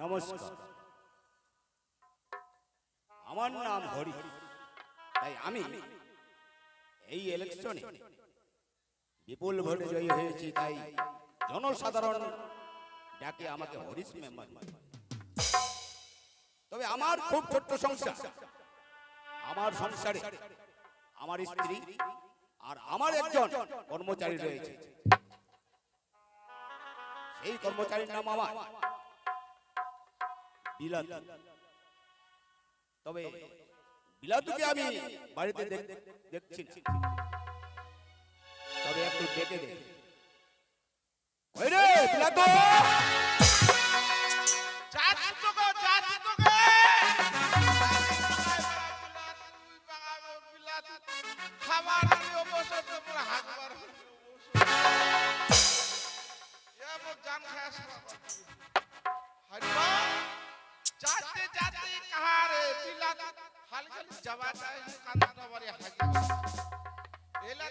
নমস্কার। আমার নাম হরি। তাই আমি এই ইলেকশনে বিপুল ভোটে জয়ী হয়েছি, তাই জনসাধারণ ডাকে আমাকে হরিশ মেম্বার। তবে আমার খুব ছোট্ট সংসার। আমার সংসারে আমার স্ত্রী আর আমার একজন কর্মচারী রয়েছে। সেই কর্মচারীর নাম আমার। বিলাত। তবে বিলাতুকে আমি বাড়িতে দেখ- দেখছি তবে একটু দেখে দেখি বিলাতু!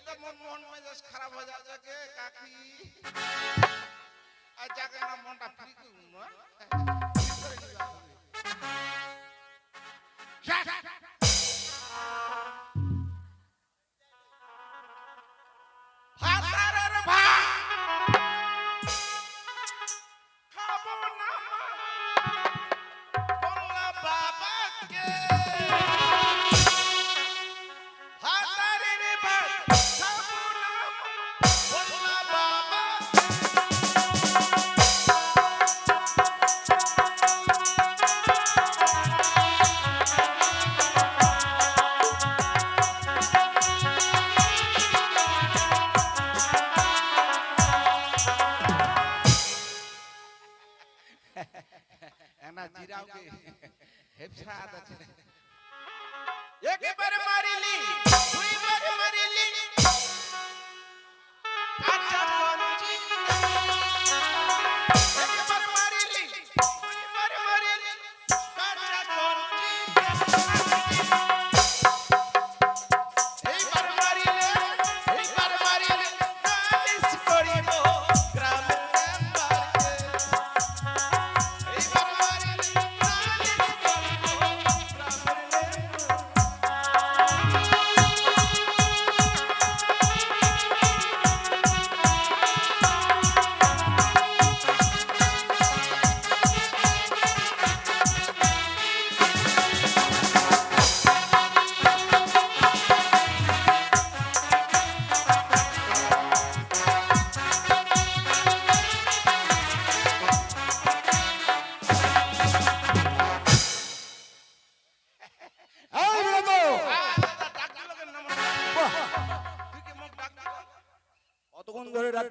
তো মন মন মেজাজ খারাপ হয়ে যাচ্ছে কে কাকি। আর যাকে না মনটা ফ্রি করুন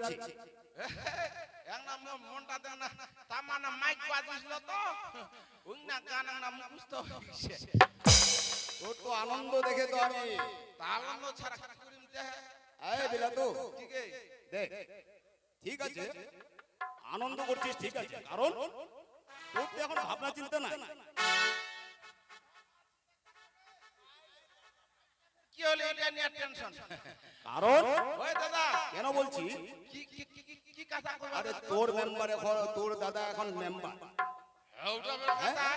কতক্ষণ ধরে রাখছি তোর তো আনন্দ দেখে তো আমি এই বিলাতু দেখ ঠিক আছে আনন্দ করছিস ঠিক আছে কারণ তোর তো এখন ভাবনা চিন্তা নাই কি হলো এটা নিয়ে টেনশন কারণ? ওই দাদা কেন বলছি? কি কি কি কি কি কথা কইবা আরে তোর মেম্বার এখন তোর দাদা এখন মেম্বার ওটা কথা।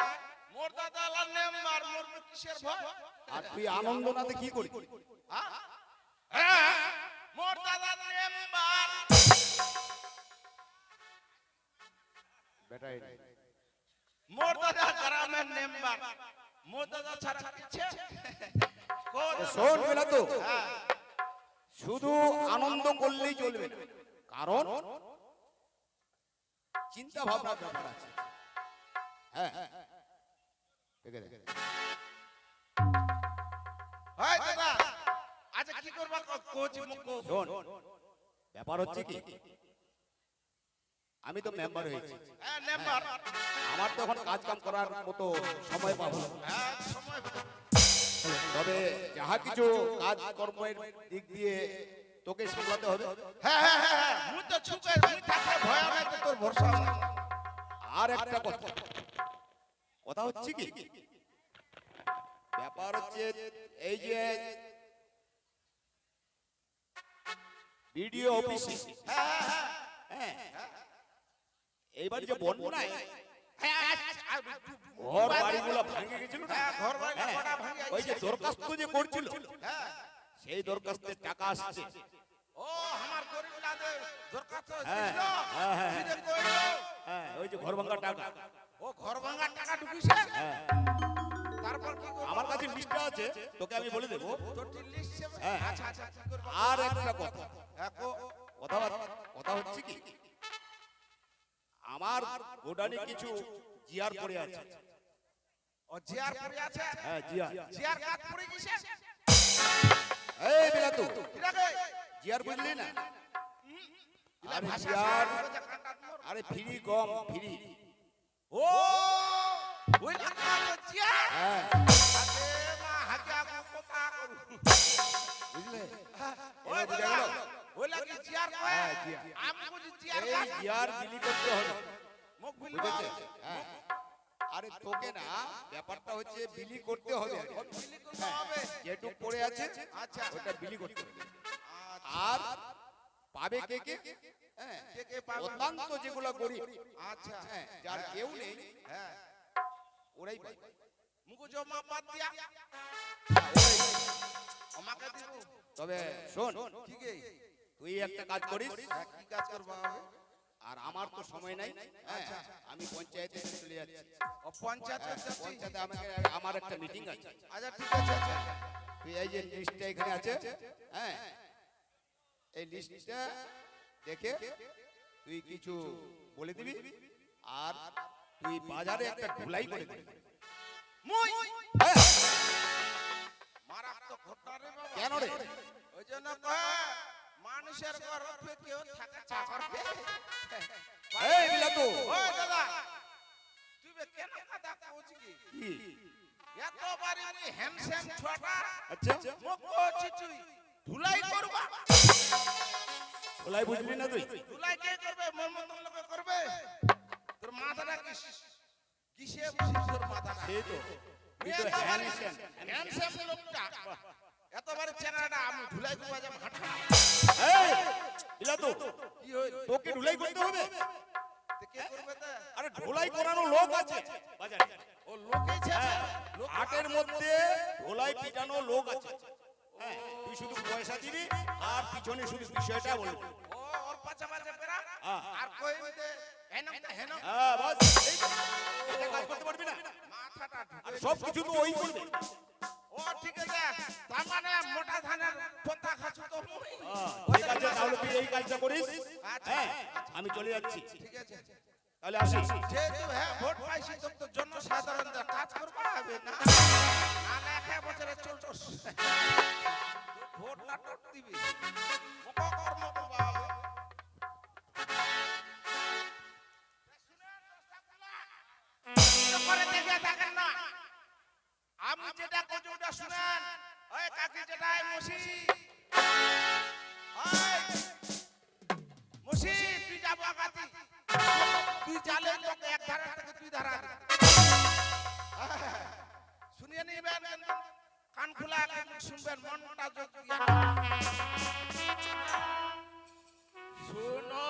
মোর দাদা লা নেম্বার মোর কিসের ভয়? আর তুই আনন্দ নাতে কি করি হ্যাঁ? হ্যাঁ মোর দাদা মোর দাদা গ্রামের নেম্বার মোর দাদা ছাড়া কোন শোন বেলা তো হ্যাঁ শুধু আনন্দ করলেই চলবে। কারণ চিন্তা ভাবনা ব্যাপার আছে। হ্যাঁ হয় দাদা আজ কি করবা কোচ শোন ব্যাপার হচ্ছে কি? আমি তো মেম্বার হয়েছি। হ্যাঁ আমার তো এখন কাজ কাম করার মতো সময় পাবো হ্যাঁ সময় তবে যাহা কিছু কাজ কর্মের দিক দিয়ে তোকে সামলাতে হবে। হ্যাঁ হ্যাঁ হ্যাঁ হ্যাঁ। তো ছুকে মুই থাকে ভয় নাই তো তোর ভরসা আর একটা কথা। কথা। হচ্ছে কি? ব্যাপার হচ্ছে এই যে বিডিও অফিসে। হ্যাঁ হ্যাঁ এইবার যে বন্যায় ঘর বাড়িগুলো ভাঙে গেছিল না? হ্যাঁ, ঘর বাড়ি হ্যাঁ, কটা ভাঙে ওই যে দরখাস্ত যে করছিল হ্যাঁ। সেই দরখাস্তের টাকা আসছে। ও আমার গরিবলাদের দরখাস্ত হ্যাঁ, ছিল সিধে কইলো। ওই যে ঘর ভাঙার টাকা। ও ঘর ভাঙার টাকা ঢুকিছে? তারপর কি আমার কাছে লিস্টটা আছে তোকে আমি বলে দেবো। তোর লিস্ট। আচ্ছা আচ্ছা আর একটা কথা। কথা। কথা হচ্ছে কি? আমার গোডানি কিছু জিয়ার পড়ে আছে। ও জিয়ার পড়ে আছে? হ্যাঁ জিয়ার। জিয়ার কাট পড়ে গেছে? এই বিলাতু জিয়ার বুঝলি না? আরে জিয়ার আরে ফ্রি কম ফ্রি। ও ওই লাগা জিয়ার? হ্যাঁ। এই বিলি করতে হবে। বুঝেছে? হ্যাঁ। আরে তোকে না ব্যাপারটা হচ্ছে বিলি করতে হবে। আগে। বিলি করতে হবে। যেটুক পড়ে আছে আচ্ছা ওটা বিলি করতে হবে। আচ্ছা, আর পাবে কে কে? হ্যাঁ কে কে পাবে? অত্যন্ত যেগুলো গরিব। আচ্ছা। হ্যাঁ যার কেউ নেই হ্যাঁ। ওরাই পাবে। মুকু জমা বাদ দিয়া। হ্যাঁ। আমাকে দিব। তবে শোন তুই একটা কাজ করিস। হ্যাঁ, কি কাজ করবা আর আমার তো সময় নাই। হ্যাঁ, আচ্ছা। আমি পঞ্চায়েতে চলে যাচ্ছি। পঞ্চায়েত হ্যাঁ। পঞ্চায়েতে আমাকে আমার একটা মিটিং আছে। আচ্ছা ঠিক আছে আচ্ছা। তুই এই যে লিস্টটা এখানে আছে হ্যাঁ এই লিস্টটা দেখে তুই কিছু বলে দিবি। আর তুই বাজারে একটা ঢুলাই করে দিবি। মুই! হ্যাঁ, মারাত্মক ঘটনা রে বাবা। কেন রে? ওই জন্য কয় মানুষের গর্ভে কেউ থাকে চাকর এই বিলাতু ওই দাদা। তুই কেন কথা? এত বারে আমি হ্যান্ডসাম ছোটা। আচ্ছা। মোক তুই। ধুলাই করবা। ঢুলাই বুঝলি না তুই? ধুলাই কে করবে? মন মতন লোকে করবে? তোর মাথাটা কি কিসে বুঝিস তোর মাথাটা? সেই তো। তুই তো হ্যান্ডসাম হ্যান্ডসাম লোকটা। চেহারাটা আমি ধুলাই করবা যে হাঁটা এই বিলাতু কি তোকে ঢুলাই করতে হবে? তো আরে ঢোলাই করানো লোক আছে। বাজারে ও লোকে ছেছে মধ্যে ঢোলাই পিটানো লোক আছে। হ্যাঁ তুই শুধু পয়সা দিবি আর পিছনে শুধু বিষয়টা বলবি। ওর পেরা। হ্যাঁ। আর কই দে? হেনম তা হেনম। হ্যাঁ বাস। এটা কাজ করতে পারবি না? মাথাটা আর সব কিছু তো ওই করবে। ও ঠিক আছে। তার মানে মোটা ধানের পন্থা খাচ্ছ তো হ্যাঁ, ঠিক আছে তাহলে তুই এই কাজটা করিস। হ্যাঁ আমি চলে যাচ্ছি। ঠিক আছে তাহলে আসি। যেহেতু হ্যাঁ ভোট পাইছি তো তো জনসাধারণ কাজ করবা হবে না। না এক বছরে চলছ। ভোট না টোট দিবি। কর্ম করবা। যেটা মসি মুসি তুই যাব আগাতি। তুই জালে তোকে এক ধারা থেকে দুই ধারা শুনিয়ে নিবেন, কান খোলা শুনবেন, মনটা যোগ শুনো।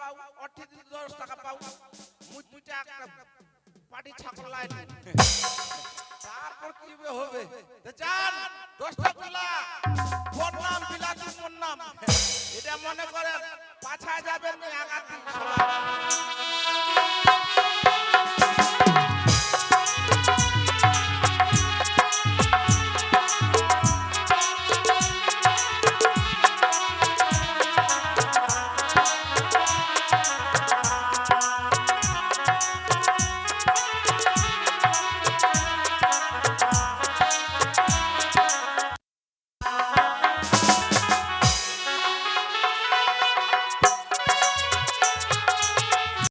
পাও ওর দশ টাকা পাও, মুই একটা পাটি ছাগল লাইন তারপর কি হবে চান, দশটা গুলা ফোন নাম, বিলাতি মোর নাম। এটা মনে করেন পাছায় যাবেন আগা